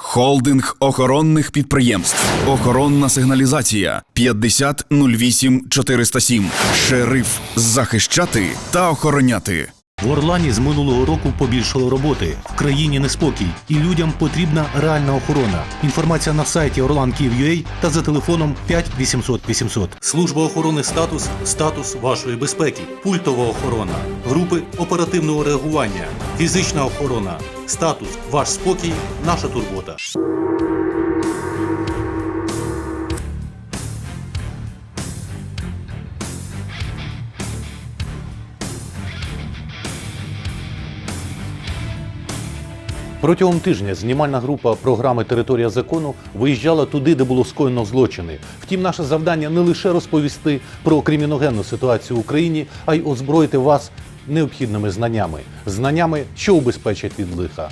Холдинг охоронних підприємств. Охоронна сигналізація 50 08 407. Шериф захищати та охороняти. В Орлані з минулого року побільшало роботи. В країні неспокій, і людям потрібна реальна охорона. Інформація на сайті orlan.Kyiv.ua та за телефоном 5 800 800. Служба охорони статус статус вашої безпеки. Пультова охорона, групи оперативного реагування, фізична охорона. Статус ваш спокій, наша турбота. Протягом тижня знімальна група програми Територія закону виїжджала туди, де було скоєно злочини. Втім, наше завдання не лише розповісти про криміногенну ситуацію в Україні, а й озброїти вас необхідними знаннями, знаннями, що убезпечать від лиха.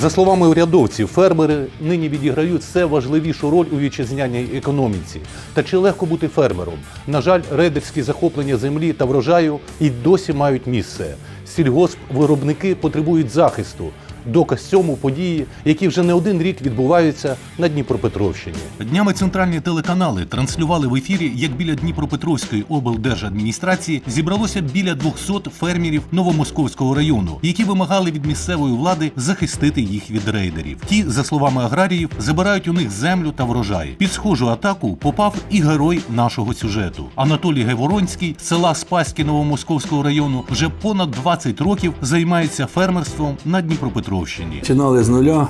За словами урядовців, фермери нині відіграють все важливішу роль у вітчизняній економіці. Та чи легко бути фермером? На жаль, рейдерські захоплення землі та врожаю і досі мають місце. Сільгоспвиробники потребують захисту. Доказ цьому події, які вже не один рік відбуваються на Дніпропетровщині. Днями центральні телеканали транслювали в ефірі, як біля Дніпропетровської облдержадміністрації зібралося біля 200 фермерів Новомосковського району, які вимагали від місцевої влади захистити їх від рейдерів. Ті, за словами аграріїв, забирають у них землю та врожай. Під схожу атаку попав і герой нашого сюжету. Анатолій Гайворонський з села Спаське Новомосковського району вже понад 20 років займається фермерством на Дніпропетровщині. Починали з нуля,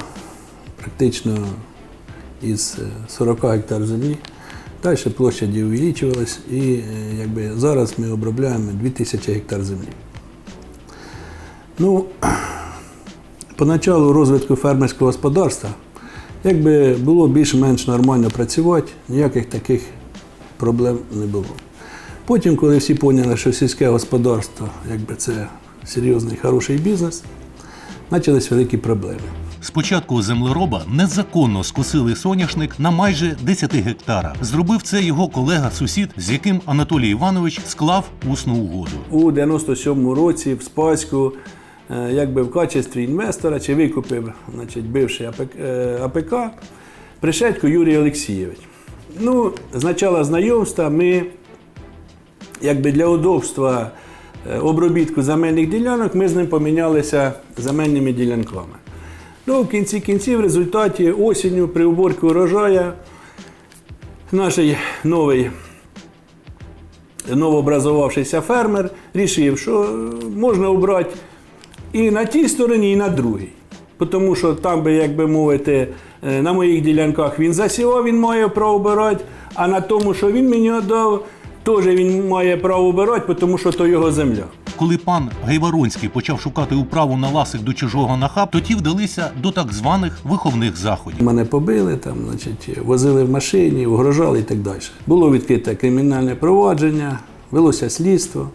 практично із е, 40 гектар землі. Далі площаді увеличувалась і е, якби, зараз ми обробляємо 2000 гектар землі. Ну, поначалу розвитку фермерського господарства, якби було більш-менш нормально працювати, ніяких таких проблем не було. Потім, коли всі поняли, що сільське господарство якби це серйозний хороший бізнес, почались великі проблеми. Спочатку землероба незаконно скосили соняшник на майже 10 гектарах. Зробив це його колега-сусід, з яким Анатолій Іванович склав усну угоду. У 97-му році в Спаську, е, якби в качестві інвестора, чи викупив значить, бивший АПК, е, Пришедько Юрій Олексійович. Ну, з начала знайомства ми, якби для удобства обробітку земельних ділянок, ми з ним помінялися земельними ділянками. Ну, в кінці кінців, в результаті осінню при уборці урожая наш новий новообразувавшийся фермер рішив, що е, можна обрати і на тій стороні, і на другій. Тому що там би, як би мовити, е, на моїх ділянках він засівав, він має право обирати, а на тому, що він мені дав, теж він має право обирати, тому що то його земля. Коли пан Гайворонський почав шукати управу на ласик до чужого нахаб, то ті вдалися до так званих виховних заходів. Мене побили, там, значить, возили в машині, угрожали і так далі. Було відкрите кримінальне провадження, велося слідство,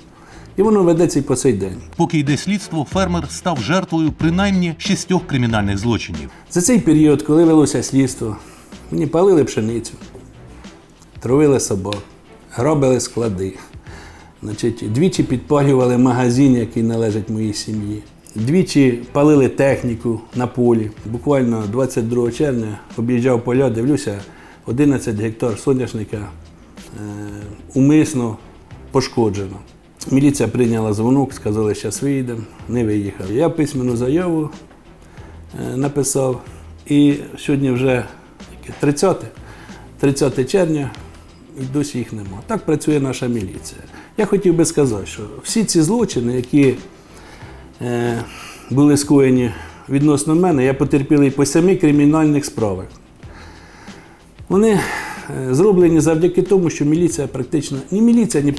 і воно ведеться і по цей день. Поки йде слідство, фермер став жертвою принаймні шістьох кримінальних злочинів. За цей період, коли велося слідство, мені палили пшеницю, травили собак, грабили склади. Значить, двічі підпалювали магазин, який належить моїй сім'ї. Двічі палили техніку на полі. Буквально 22 червня об'їжджав поля, дивлюся, 11 гектар соняшника е, умисно пошкоджено. Міліція прийняла дзвонок, сказали, що виїдемо, не виїхав. Я письменну заяву е, написав. І сьогодні вже 30, 30 червня і досі їх нема. Так працює наша міліція. Я хотів би сказати, що всі ці злочини, які е, були скоєні відносно мене, я потерпілий по самі кримінальних справах. Вони е, зроблені завдяки тому, що міліція практично ні міліція,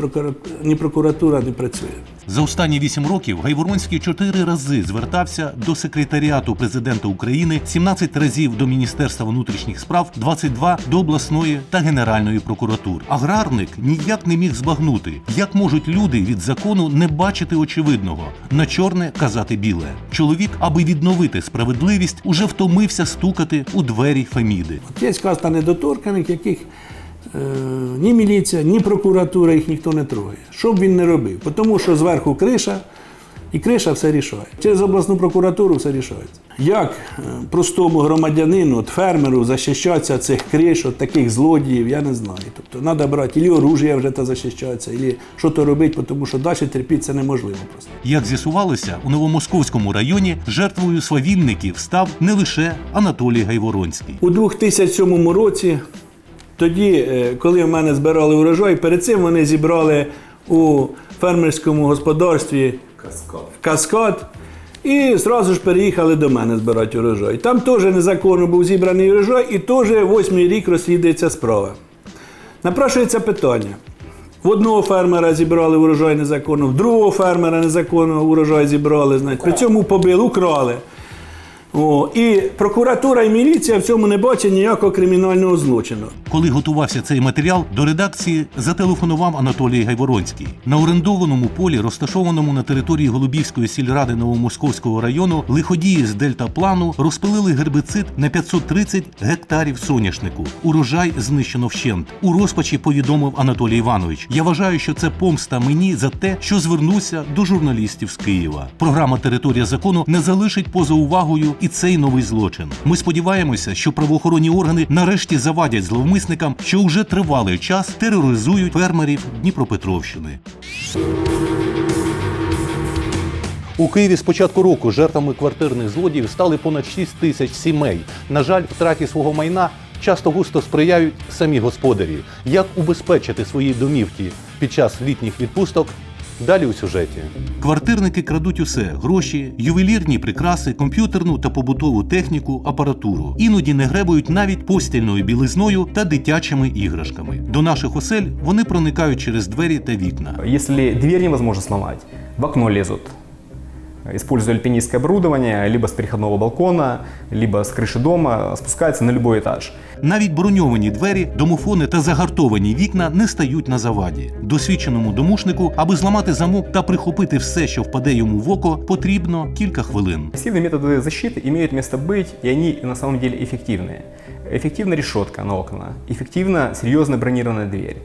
ні прокуратура не працює. За останні вісім років Гайворонський чотири рази звертався до секретаріату президента України, 17 разів до Міністерства внутрішніх справ, 22 до обласної та генеральної прокуратур. Аграрник ніяк не міг збагнути, як можуть люди від закону не бачити очевидного, на чорне казати біле. Чоловік, аби відновити справедливість, уже втомився стукати у двері Феміди. Є каста недоторканих, яких ні міліція, ні прокуратура їх ніхто не трогає. Що б він не робив? Тому що зверху криша, І криша все рішає. Через обласну прокуратуру все рішається. Як е, простому громадянину, от фермеру захищатися цих криш, від таких злодіїв, я не знаю. Тобто треба брати і оружие вже та захищатися, і що то робити, тому що далі терпіти це неможливо просто. Як з'ясувалося, у Новомосковському районі жертвою свавільників став не лише Анатолій Гайворонський. У 2007 році, тоді, е, коли в мене збирали урожай, перед цим вони зібрали у фермерському господарстві Каскад. І зразу ж переїхали до мене збирати урожай. Там теж незаконно був зібраний урожай, і теж восьмий рік розслідується справа. Напрашується питання. В одного фермера зібрали урожай незаконно, в другого фермера незаконно урожай зібрали, значить, при цьому побили, украли. О, і прокуратура і міліція в цьому не бачать ніякого кримінального злочину. Коли готувався цей матеріал, до редакції зателефонував Анатолій Гайворонський. На орендованому полі, розташованому на території Голубівської сільради Новомосковського району, лиходії з дельтаплану розпилили гербицид на 530 гектарів соняшнику. Урожай знищено вщент. У розпачі повідомив Анатолій Іванович. Я вважаю, що це помста мені за те, що звернувся до журналістів з Києва. Програма Територія закону не залишить поза увагою і цей новий злочин. Ми сподіваємося, що правоохоронні органи нарешті завадять зловмисникам, що вже тривалий час тероризують фермерів Дніпропетровщини. У Києві з початку року жертвами квартирних злодіїв стали понад 6 тисяч сімей. На жаль, втраті свого майна часто густо сприяють самі господарі. Як убезпечити свої домівки під час літніх відпусток? Далі у сюжеті. Квартирники крадуть усе: гроші, ювелірні прикраси, комп'ютерну та побутову техніку, апаратуру. Іноді не гребують навіть постільною білизною та дитячими іграшками. До наших осель вони проникають через двері та вікна. Если дверь невозможно сломать, в окно лезут Используя альпинистское оборудование, либо с переходного балкона, либо с крыши дома, спускаются на любой этаж. Навіть броньовані двері, домофони та загартовані вікна не стають на заваді. Досвідченому домушнику, аби зламати замок та прихопити все, що впаде йому в око, потрібно кілька хвилин. Агрессивные методы защиты имеют место быть, и они на самом деле эффективные. Эффективна решетка на окна, эффективна серьезная бронированная дверь.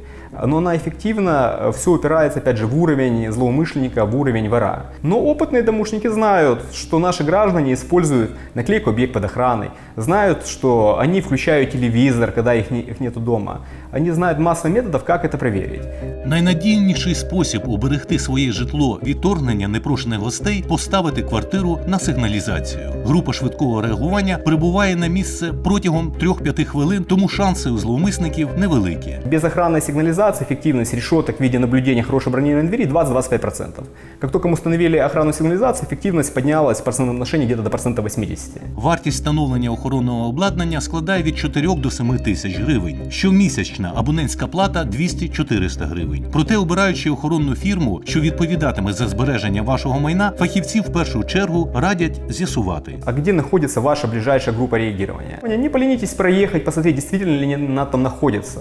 Но она эффективна, все упирается опять же в уровень злоумышленника, в уровень вора. Но опытные домушники знают, что наши граждане используют наклейку «Объект под охраной», знают, что они включают телевизор, когда их, не, их нету дома. Они знают массу методов, как это проверить. Найнадійніший спосіб уберегти своє житло від торгнення непрошених гостей поставити квартиру на сигналізацію. Група швидкого реагування прибуває на місце протягом 3-5 хвилин, тому шанси у зловмисників невеликі. Без охранной сигнализации эффективность решеток в виде наблюдения хорошей бронированной двери 20-25%. Как только мы установили охрану сигнализации, эффективность поднялась в процентном отношении где-то до процента 80. Вартість встановлення охоронного обладнання складає від 4 до 7 тисяч гривень. Щомісячна абонентська плата 200-400 гривень. Проте, обираючи охоронну фірму, що відповідатиме за збереження вашого майна, фахівці в першу чергу радять з'ясувати. А где находится ваша ближайшая группа реагирования? Не поленитесь проехать, посмотреть, действительно ли она там находится.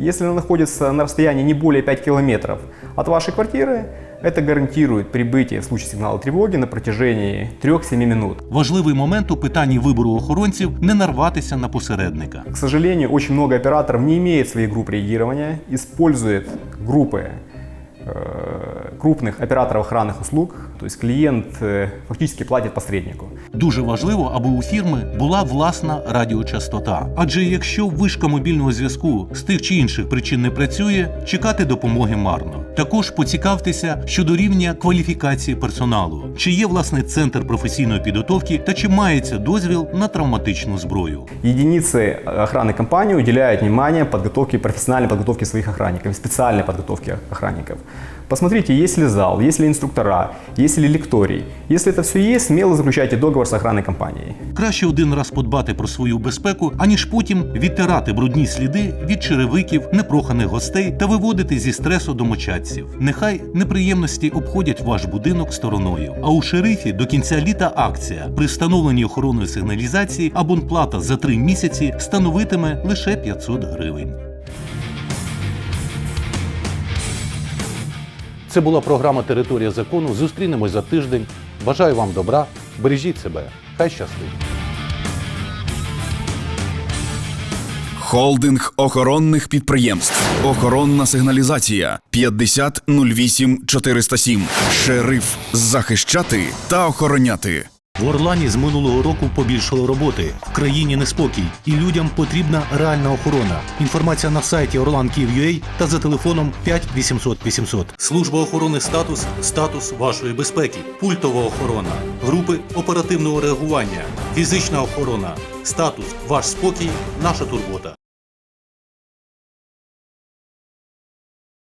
Если она находится на расстоянии не более 5 километров от вашей квартиры, это гарантирует прибытие в случае сигнала тревоги на протяжении 3-7 минут. Важливий момент у питанні вибору охоронців не нарватися на посередника. К сожалению, очень много операторов не имеет своих групп реагирования, использует группы э, крупных операторов охранных услуг, то есть клиент э, фактически платит посреднику. Дуже важливо, аби у фірми була власна радіочастота. Адже якщо вишка мобільного зв'язку з тих чи інших причин не працює, чекати допомоги марно. Також поцікавтеся щодо рівня кваліфікації персоналу, чи є власне центр професійної підготовки та чи мається дозвіл на травматичну зброю. Единицы охраны компании уделяют внимание подготовке, профессиональной подготовке своих охранников, специальной подготовке охранников. Посмотрите, есть ли зал, есть ли инструктора, есть ли лекторий. Если это все есть, смело заключайте договор с охранной компанией. Краще один раз подбати про свою безпеку, аніж потім відтирати брудні сліди від черевиків, непроханих гостей та виводити зі стресу домочадців. Нехай неприємності обходять ваш будинок стороною. А у шерифі до кінця літа акція при встановленні охоронної сигналізації абонплата за три місяці становитиме лише 500 гривень. Це була програма Територія закону. Зустрінемось за тиждень. Бажаю вам добра, бережіть себе. Хай щастить. Холдинг охоронних підприємств. Охоронна сигналізація 50 08 407. Шериф захищати та охороняти. В Орлані з минулого року побільшало роботи. В країні неспокій, і людям потрібна реальна охорона. Інформація на сайті orlan.Kyiv.ua та за телефоном 5 800 800. Служба охорони статус статус вашої безпеки, пультова охорона, групи оперативного реагування, фізична охорона. Статус ваш спокій, наша турбота.